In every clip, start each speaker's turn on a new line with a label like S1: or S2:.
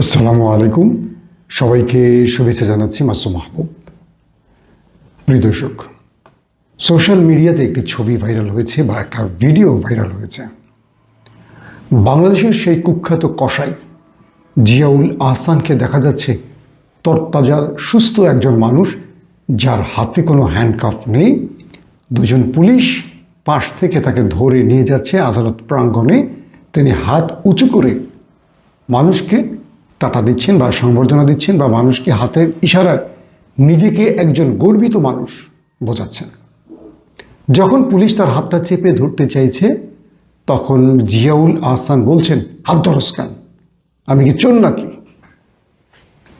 S1: আসসালামু আলাইকুম। সবাইকে শুভেচ্ছা জানাচ্ছি মাসুম মাহবুব। প্রিয় দর্শক, সোশ্যাল মিডিয়াতে একটি ছবি ভাইরাল হয়েছে বা একটা ভিডিও ভাইরাল হয়েছে। বাংলাদেশের সেই কুখ্যাত কসাই জিয়াউল আহসানকে দেখা যাচ্ছে তরতাজা সুস্থ একজন মানুষ যার হাতে কোনো হ্যান্ডকাফ নেই। দুজন পুলিশ পাশ থেকে তাকে ধরে নিয়ে যাচ্ছে আদালত প্রাঙ্গণে। তিনি হাত উঁচু করে মানুষকে টাটা দিচ্ছেন বা সংবর্ধনা দিচ্ছেন বা মানুষকে হাতের ইশারায় নিজেকে একজন গর্বিত মানুষ বোঝাচ্ছেন। যখন পুলিশ তার হাতটা চেপে ধরতে চাইছে, তখন জিয়াউল আহসান বলছেন, হাত ধরস আমি কি চোর নাকি?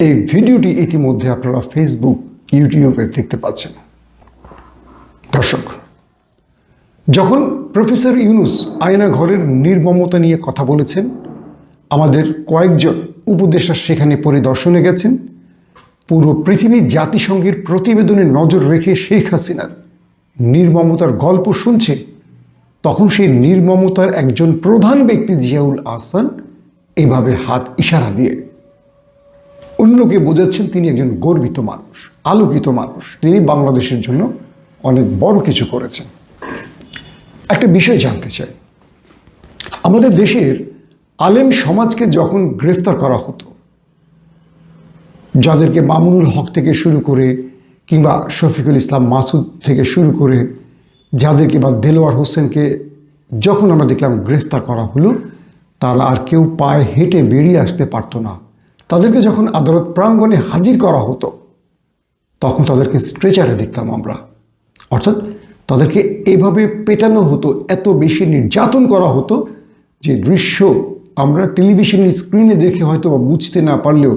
S1: এই ভিডিওটি ইতিমধ্যে আপনারা ফেসবুক ইউটিউবে দেখতে পাচ্ছেন। দর্শক, যখন প্রফেসর ইউনুস আয়না ঘরের নির্মমতা নিয়ে কথা বলেছেন আমাদের কয়েকজন উপদেষ্টা সেখানে পরিদর্শনে গেছেন। পুরো পৃথিবী জাতিসংঘের প্রতিবেদনে নজর রেখে শেখ হাসিনার নির্মমতার গল্প শুনছে, তখন সেই নির্মমতার একজন প্রধান ব্যক্তি জিয়াউল আহসান এভাবে হাত ইশারা দিয়ে। অন্যকে বোঝাচ্ছেন তিনি একজন গর্বিত মানুষ, আলোকিত মানুষ। তিনি বাংলাদেশের জন্য অনেক বড় কিছু করেছেন। একটা বিষয় জানতে চাই। আমাদের দেশের আলেম সমাজকে যখন গ্রেফতার করা হতো, যাদেরকে মামুনুল হক থেকে শুরু করে কিংবা শফিকুল ইসলাম মাসুদ থেকে শুরু করে যাদেরকে বা দেলোয়ার হোসেনকে যখন আমরা দেখলাম গ্রেফতার করা হলো, তারা আর কেউ পায়ে হেঁটে বেরিয়ে আসতে পারতো না। তাদেরকে যখন আদালত প্রাঙ্গণে হাজির করা হতো, তখন তাদেরকে স্ট্রেচারে দেখতাম আমরা। অর্থাৎ তাদেরকে এভাবে পেটানো হতো, এত বেশি নির্যাতন করা হতো যে দৃশ্য আমরা টেলিভিশনের স্ক্রিনে দেখে হয়তো বা বুঝতে না পারলেও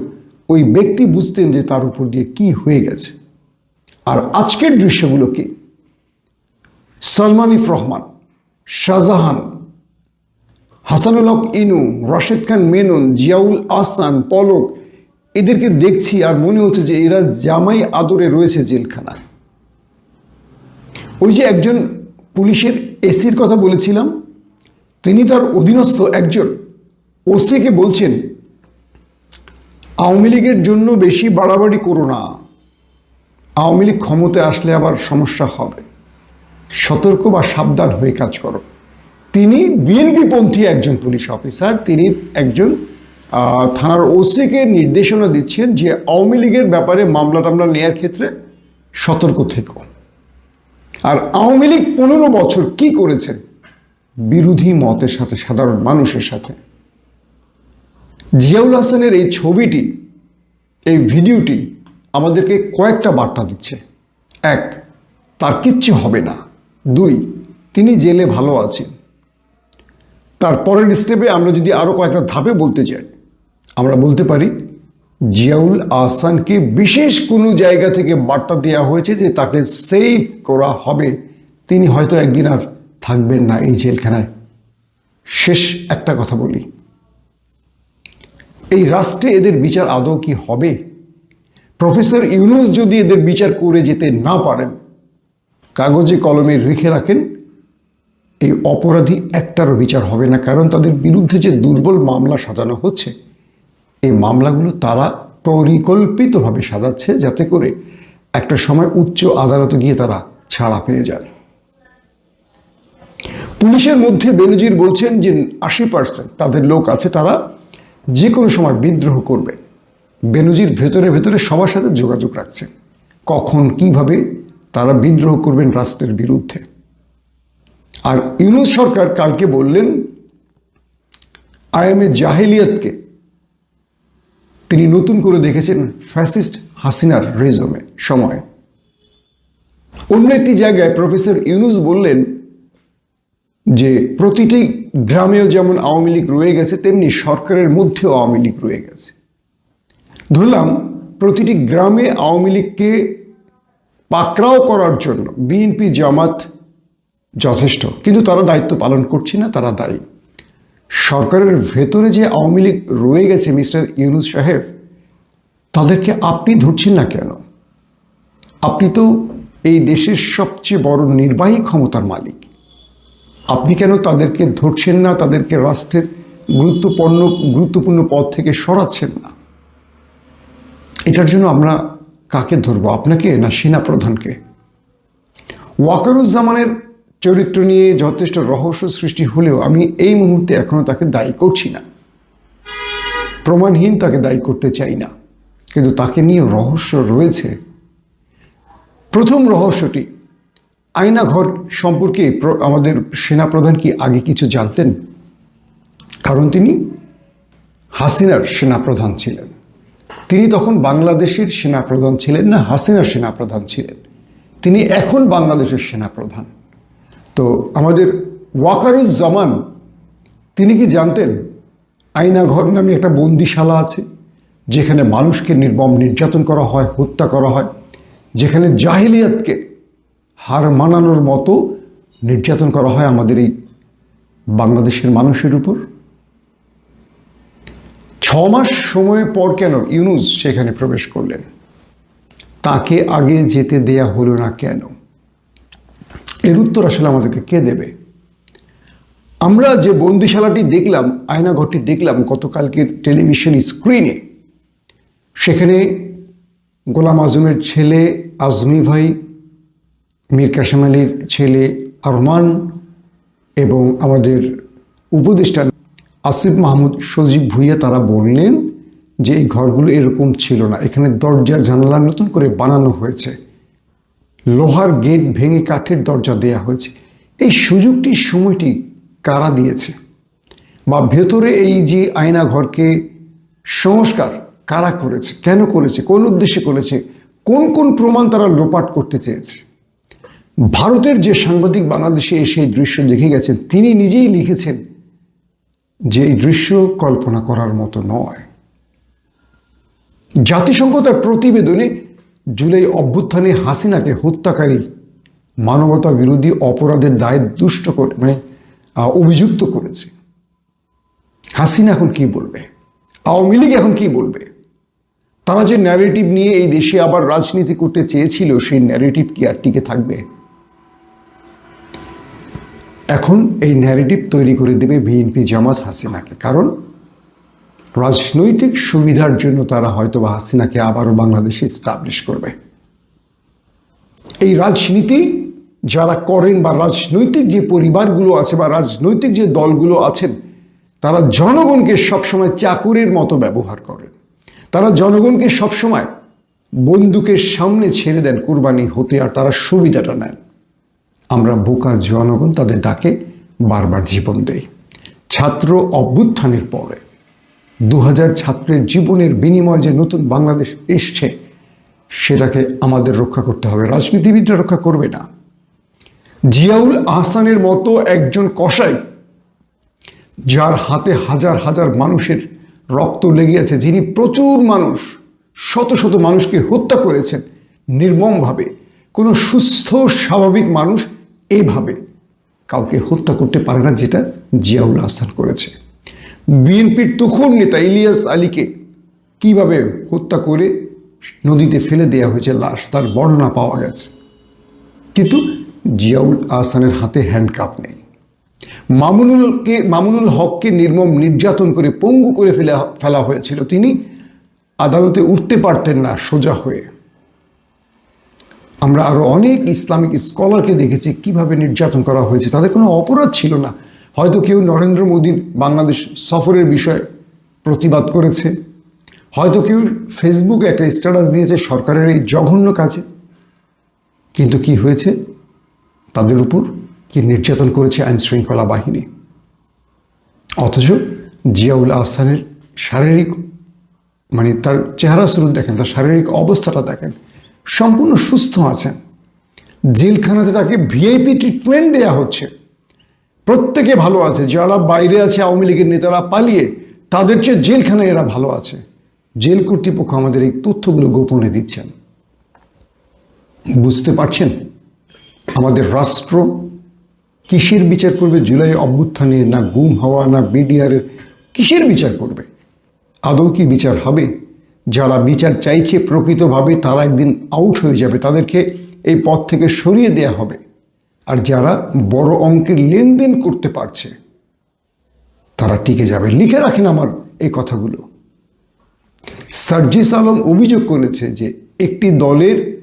S1: ওই ব্যক্তি বুঝতেন যে তার উপর দিয়ে কি হয়ে গেছে। আর আজকের দৃশ্যগুলো কি? সালমান ইফ রহমান, শাহজাহান, হাসানুল হক ইনু, রাশেদ খান মেনন, জিয়াউল আসান পলক এদেরকে দেখছি আর মনে হচ্ছে যে এরা জামাই আদরে রয়েছে জেলখানায়। ওই যে একজন পুলিশের এসির কথা বলেছিলাম, তিনি তার অধীনস্থ একজন ওসিকে বলছেন, আওয়ামী লীগের জন্য বেশি বাড়াবাড়ি করো না। আওয়ামী লীগ ক্ষমতায় আসলে আবার সমস্যা হবে। সতর্ক বা সাবধান হয়ে কাজ করো। তিনি বিএনপিপন্থী একজন পুলিশ অফিসার, তিনি একজন থানার ওসিকে নির্দেশনা দিচ্ছেন যে আওয়ামী লীগের ব্যাপারে মামলা টামলা নেওয়ার ক্ষেত্রে সতর্ক থেকো। আর আওয়ামী লীগ পনেরো বছর কি করেছে বিরোধী মতের সাথে, সাধারণ মানুষের সাথে। জিয়াউল হাসানের এই ছবিটি, এই ভিডিওটি আমাদেরকে কয়েকটা বার্তা দিচ্ছে। এক, তার কিচ্ছু হবে না। দুই, তিনি জেলে ভালো আছেন। তার পরের স্টেপে আমরা যদি আরও কয়েকটা ধাপে বলতে চাই আমরা বলতে পারি, জিয়াউল আহসানকে বিশেষ কোনো জায়গা থেকে বার্তা দেওয়া হয়েছে যে তাকে সেভ করা হবে। তিনি হয়তো একদিন আর থাকবেন না এই জেলখানায়। শেষ একটা কথা বলি। এই রাষ্ট্রে এদের বিচার আদৌ কি হবে? প্রফেসর ইউনুস যদি এদের বিচার করে যেতে না পারেন, কাগজে কলমে রেখে রাখেন, এই অপরাধী একটারও বিচার হবে না, কারণ তাদের বিরুদ্ধে যে দুর্বল মামলা সাজানো হচ্ছে, এই মামলাগুলো তারা পরিকল্পিতভাবে সাজাচ্ছে যাতে করে একটা সময় উচ্চ আদালতে গিয়ে তারা ছাড়া পেয়ে যান। পুলিশের মধ্যে বেনজির বলছেন যে আশি পার্সেন্ট তাদের লোক আছে, তারা যে কোনো সময় বিদ্রোহ করবে। বেনজির ভেতরে ভেতরে সবার সাথে যোগাযোগ রাখছে। কখন, কীভাবে তারা বিদ্রোহ করবেন রাষ্ট্রের বিরুদ্ধে। আর ইউনুস সরকার কালকে বললেন, আইএমএ জাহেলিয়াতকে তিনি নতুন করে দেখেছেন ফ্যাসিস্ট হাসিনার রেজমে সময়ে। অন্য একটি জায়গায় প্রফেসর ইউনুস বললেন যে, প্রতিটি গ্রামেও যেমন আওয়ামী লীগ রয়ে গেছে, তেমনি সরকারের মধ্যেও আওয়ামী লীগ রয়ে গেছে। ধরলাম, প্রতিটি গ্রামে আওয়ামী লীগকে পাকড়াও করার জন্য বিএনপি জামাত যথেষ্ট, কিন্তু তারা দায়িত্ব পালন করছে না, তারা দায়ী। সরকারের ভেতরে যে আওয়ামী লীগ রয়ে গেছে, মিস্টার ইউনুস সাহেব, তাদেরকে আপনি ধরছেন না কেন? আপনি তো এই দেশের সবচেয়ে বড় নির্বাহী ক্ষমতার মালিক। আপনি কেন তাদেরকে ধরছেন না, তাদেরকে রাষ্ট্রের গুরুত্বপূর্ণ গুরুত্বপূর্ণ পদ থেকে সরাচ্ছেন না? এটার জন্য আমরা কাকে ধরবো, আপনাকে না সেনা প্রধানকে ওয়াকারুজ্জামানের চরিত্র নিয়ে যথেষ্ট রহস্য সৃষ্টি হলেও আমি এই মুহূর্তে এখনও তাকে দায়ী করছি না। প্রমাণহীন তাকে দায়ী করতে চাই না। কিন্তু তাকে নিয়ে রহস্য রয়েছে। প্রথম রহস্যটি আয়নাঘর সম্পর্কে প্র- আমাদের সেনাপ্রধান কি আগে কিছু জানতেন? কারণ তিনি হাসিনার সেনাপ্রধান ছিলেন। তিনি তখন বাংলাদেশের সেনাপ্রধান ছিলেন না, হাসিনার সেনাপ্রধান ছিলেন। তিনি এখন বাংলাদেশের সেনাপ্রধান। তো আমাদের ওয়াকারুজ্জামান, তিনি কি জানতেন আয়নাঘর নামে একটা বন্দিশালা আছে, যেখানে মানুষকে নির্মম নির্যাতন করা হয়, হত্যা করা হয়, যেখানে জাহিলিয়াতকে হার মানানোর মতো নির্যাতন করা হয় আমাদের এই বাংলাদেশের মানুষের উপর। ছ মাস সময় পর কেন ইউনুস সেখানে প্রবেশ করলেন? তাকে আগে যেতে দেয়া হলো না কেন? এর উত্তর আসলে আমাদেরকে কে দেবে? আমরা যে বন্দিশালাটি দেখলাম, আয়নাঘরটি দেখলাম গতকালকের টেলিভিশন স্ক্রিনে, সেখানে গোলাম আজমের ছেলে আজমি ভাই মীর কাসেম আলীর ছেলে আরমান এবং আমাদের উপদেষ্টা আসিফ মাহমুদ সজীব ভুইয়া, তারা বললেন যে এই ঘরগুলো এরকম ছিল না। এখানে দরজা, জানালা নতুন করে বানানো হয়েছে। লোহার গেট ভেঙে কাঠের দরজা দেয়া হয়েছে। এই সুযোগটি সময়টি কারা দিয়েছে? বা ভেতরে এই যে আয়না ঘরকে সংস্কার কারা করেছে? কেন করেছে? কোন উদ্দেশ্যে করেছে? কোন কোন প্রমাণ তারা লোপাট করতে চেয়েছে? ভারতের যে সাংবাদিক বাংলাদেশে এসে এই দৃশ্য দেখে গেছেন, তিনি নিজেই লিখেছেন যে এই দৃশ্য কল্পনা করার মতো নয়। জাতিসংঘ তার প্রতিবেদনে জুলাই অভ্যুত্থানে হাসিনাকে হত্যাকারী মানবতা বিরোধী অপরাধের দায় দুষ্ট করে মানে অভিযুক্ত করেছে। হাসিনা এখন কি বলবে? আওয়ামী লীগ এখন কি বলবে? তারা যে ন্যারেটিভ নিয়ে এই দেশে আবার রাজনীতি করতে চেয়েছিল, সেই ন্যারেটিভ কি আর টিকে থাকবে? এখন এই ন্যারেটিভ তৈরি করে দেবে বিএনপি জামাত হাসিনাকে। কারণ রাজনৈতিক সুবিধার জন্য তারা হয়তো বা হাসিনাকে আবারও বাংলাদেশে স্টাবলিশ করবে। এই রাজনীতি যারা করেন বা রাজনৈতিক যে পরিবারগুলো আছে বা রাজনৈতিক যে দলগুলো আছেন, তারা জনগণকে সবসময় চাকুরের মতো ব্যবহার করেন। তারা জনগণকে সবসময় বন্দুকের সামনে ছেড়ে দেন, কোরবানি হতে আর তারা সুবিধাটা নেন। আমরা বোকা জনগণ তাদের ডাকে বারবার জীবন দেই। ছাত্র অভ্যুত্থানের পরে দু হাজার ছাত্রের জীবনের বিনিময়ে যে নতুন বাংলাদেশ এসছে, সেটাকে আমাদের রক্ষা করতে হবে। রাজনীতিবিদরা রক্ষা করবে না। জিয়াউল আহসানের মতো একজন কসাই, যার হাতে হাজার হাজার মানুষের রক্ত লেগে আছে, যিনি প্রচুর মানুষ, শত শত মানুষকে হত্যা করেছেন, নির্মমভাবে। কোনো সুস্থ, স্বাভাবিক মানুষ এইভাবে কাউকে হত্যা করতে পারে না, যেটা জিয়াউল আহসান করেছে। বিএনপির তুখুর নেতা ইলিয়াস আলীকে কীভাবে হত্যা করে নদীতে ফেলে দেওয়া হয়েছে লাশ, তার বর্ণনা পাওয়া গেছে। কিন্তু জিয়াউল আহসানের হাতে হ্যান্ডকাপ নেই। মামুনুলকে, মামুনুল হককে নির্মম নির্যাতন করে পঙ্গু করে ফেলা ফেলা হয়েছিল। তিনি আদালতে উঠতে পারতেন না সোজা হয়ে। আমরা আরও অনেক ইসলামিক স্কলারকে দেখেছি, কীভাবে নির্যাতন করা হয়েছে। তাদের কোনো অপরাধ ছিল না। হয়তো কেউ নরেন্দ্র মোদীর বাংলাদেশ সফরের বিষয়ে প্রতিবাদ করেছে। হয়তো কেউ ফেসবুকে একটা স্ট্যাটাস দিয়েছে, সরকারের এই জঘন্য কাজে। কিন্তু কি হয়েছে? তাদের উপর কি নির্যাতন করেছে আইন শৃঙ্খলা বাহিনী? অথচ জিয়াউল আহসানের শারীরিক মানে তার চেহারা স্বরূপ দেখেন, তার শারীরিক অবস্থাটা দেখেন। সম্পূর্ণ সুস্থ আছেন। জেলখানাতে তাকে ভিআইপি ট্রিটমেন্ট দেয়া হচ্ছে। প্রত্যেকে ভালো আছে, যারা বাইরে আছে, আওয়ামী লীগের নেতারা পালিয়ে, তাদের চেয়ে জেলখানায় এরা ভালো আছে। জেল কর্তৃপক্ষ আমাদের এই তথ্যগুলো গোপনে দিচ্ছেন। বুঝতে পারছেন? আমাদের রাষ্ট্র কিসের বিচার করবে? জুলাই অভ্যুত্থানে না গুম হওয়া, না বিডিআরের কিসের বিচার করবে? আদৌ কি বিচার হবে? যারা বিচার চাইছে প্রকৃতভাবে তারা একদিন আউট হয়ে যাবে। তাদেরকে এই পথ থেকে সরিয়ে দেয়া হবে। আর যারা বড় অঙ্কের লেনদেন করতে পারছে, তারা টিকে যাবে। লিখে রাখেন আমার এই কথাগুলো। সার্জিস আলম অভিযোগ করেছে যে একটি দলের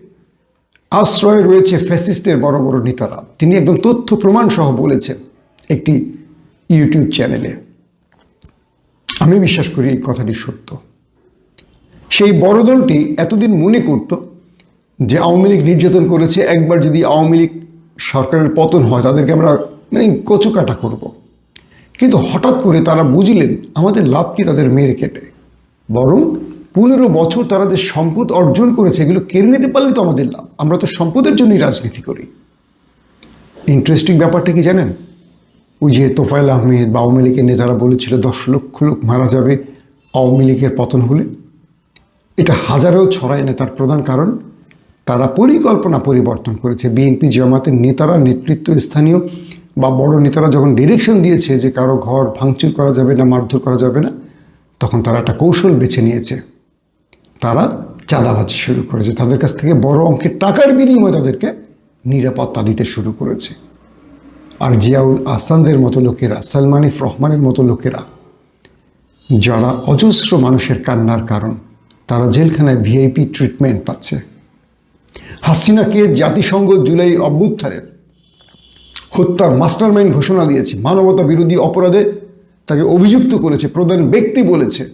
S1: আশ্রয়ে রয়েছে ফ্যাসিস্টের বড় বড় নেতারা। তিনি একদম তথ্য প্রমাণ সহ বলেছেন একটি ইউটিউব চ্যানেলে আমি বিশ্বাস করি এই কথাটি সত্য। সেই বড় দলটি এতদিন মনে করত যে আওয়ামী লীগ নির্যাতন করেছে, একবার যদি আওয়ামী লীগ সরকারের পতন হয় তাদেরকে আমরা কচুকাটা করব। কিন্তু হঠাৎ করে তারা বুঝলেন, আমাদের লাভ কি তাদের মেরে কেটে বরং পনেরো বছর তারা যে সম্পদ অর্জন করেছে, এগুলো কেড়ে নিতে পারলে তো আমাদের লাভ। আমরা তো সম্পদের জন্যই রাজনীতি করি। ইন্টারেস্টিং ব্যাপারটা কি জানেন? ওই যে তোফায়েল আহমেদ বা আওয়ামী লীগের নেতারা বলেছিল, দশ লক্ষ লোক মারা যাবে আওয়ামী লীগের পতন হলে। এটা হাজারেও ছড়ায় না, তার প্রধান কারণ তারা পরিকল্পনা পরিবর্তন করেছে। বিএনপি জামাতের নেতারা নেতৃত্ব স্থানীয় বা বড় নেতারা যখন ডিরেকশন দিয়েছে যে কারও ঘর ভাঙচুর করা যাবে না, মারধর করা যাবে না, তখন তারা একটা কৌশল বেছে নিয়েছে। তারা চাঁদাবাজি শুরু করেছে। তাদের কাছ থেকে বড় অঙ্কের টাকার বিনিময়ে তাদেরকে নিরাপত্তা দিতে শুরু করেছে। আর জিয়াউল আসানদের মতো লোকেরা সালমানিফ রহমানের মতো লোকেরা, যারা অজস্র মানুষের কান্নার কারণ তারা জেলখানায় ভিআইপি ট্রিটমেন্ট পাচ্ছে। হাসিনাকে জাতিসংঘ জুলাই অভ্যুত্থানের হত্যার মাস্টারমাইন্ড ঘোষণা দিয়েছে। মানবতা বিরোধী অপরাধে তাকে অভিযুক্ত করেছে। প্রধান ব্যক্তি বলেছে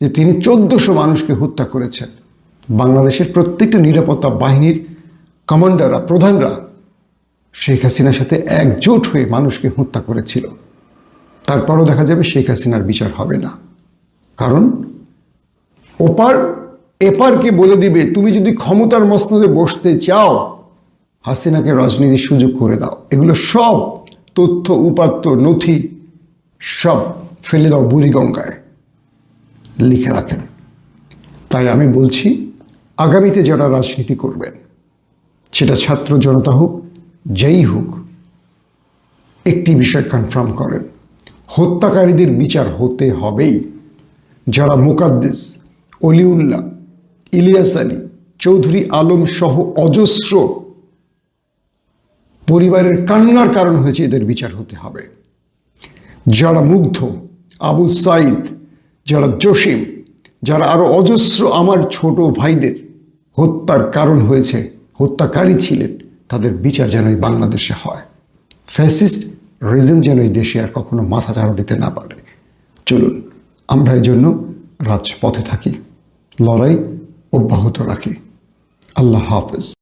S1: যে তিনি চোদ্দশো মানুষকে হত্যা করেছেন। বাংলাদেশের প্রত্যেকটা নিরাপত্তা বাহিনীর কমান্ডাররা, প্রধানরা শেখ হাসিনার সাথে একজোট হয়ে মানুষকে হত্যা করেছিল। তারপরও দেখা যাবে শেখ হাসিনার বিচার হবে না। কারণ ওপার এপারকে বলে দিবে, তুমি যদি ক্ষমতার মসনদে বসতে চাও, হাসিনাকে রাজনীতির সুযোগ করে দাও। এগুলো সব তথ্য, উপাত্ত, নথি, সব ফেলে দাও বুড়িগঙ্গায়। লিখে রাখেন। তাই আমি বলছি, আগামীতে যারা রাজনীতি করবেন, সেটা ছাত্র জনতা হোক, যেই হোক, একটি বিষয় কনফার্ম করেন। হত্যাকারীদের বিচার হতে হবেই। যারা মুকাদ্দেস অলিউল্লাহ, ইলিয়াস আলী, চৌধুরী আলম সহ অজস্র পরিবারের কান্নার কারণ হয়েছে এদের বিচার হতে হবে। যারা মুগ্ধ, আবু সাইদ, যারা জসিম, যারা আরও অজস্র আমার ছোট ভাইদের হত্যার কারণ হয়েছে, হত্যাকারী ছিলেন, তাদের বিচার যেন এই বাংলাদেশে হয়। ফ্যাসিস্ট রিজম যেন এই দেশে আর কখনো মাথা চাড়া দিতে না পারে। চলুন, আমরা এই জন্য রাজপথে থাকি। লড়াই অব্যাহত রাখি। আল্লাহ হাফেজ।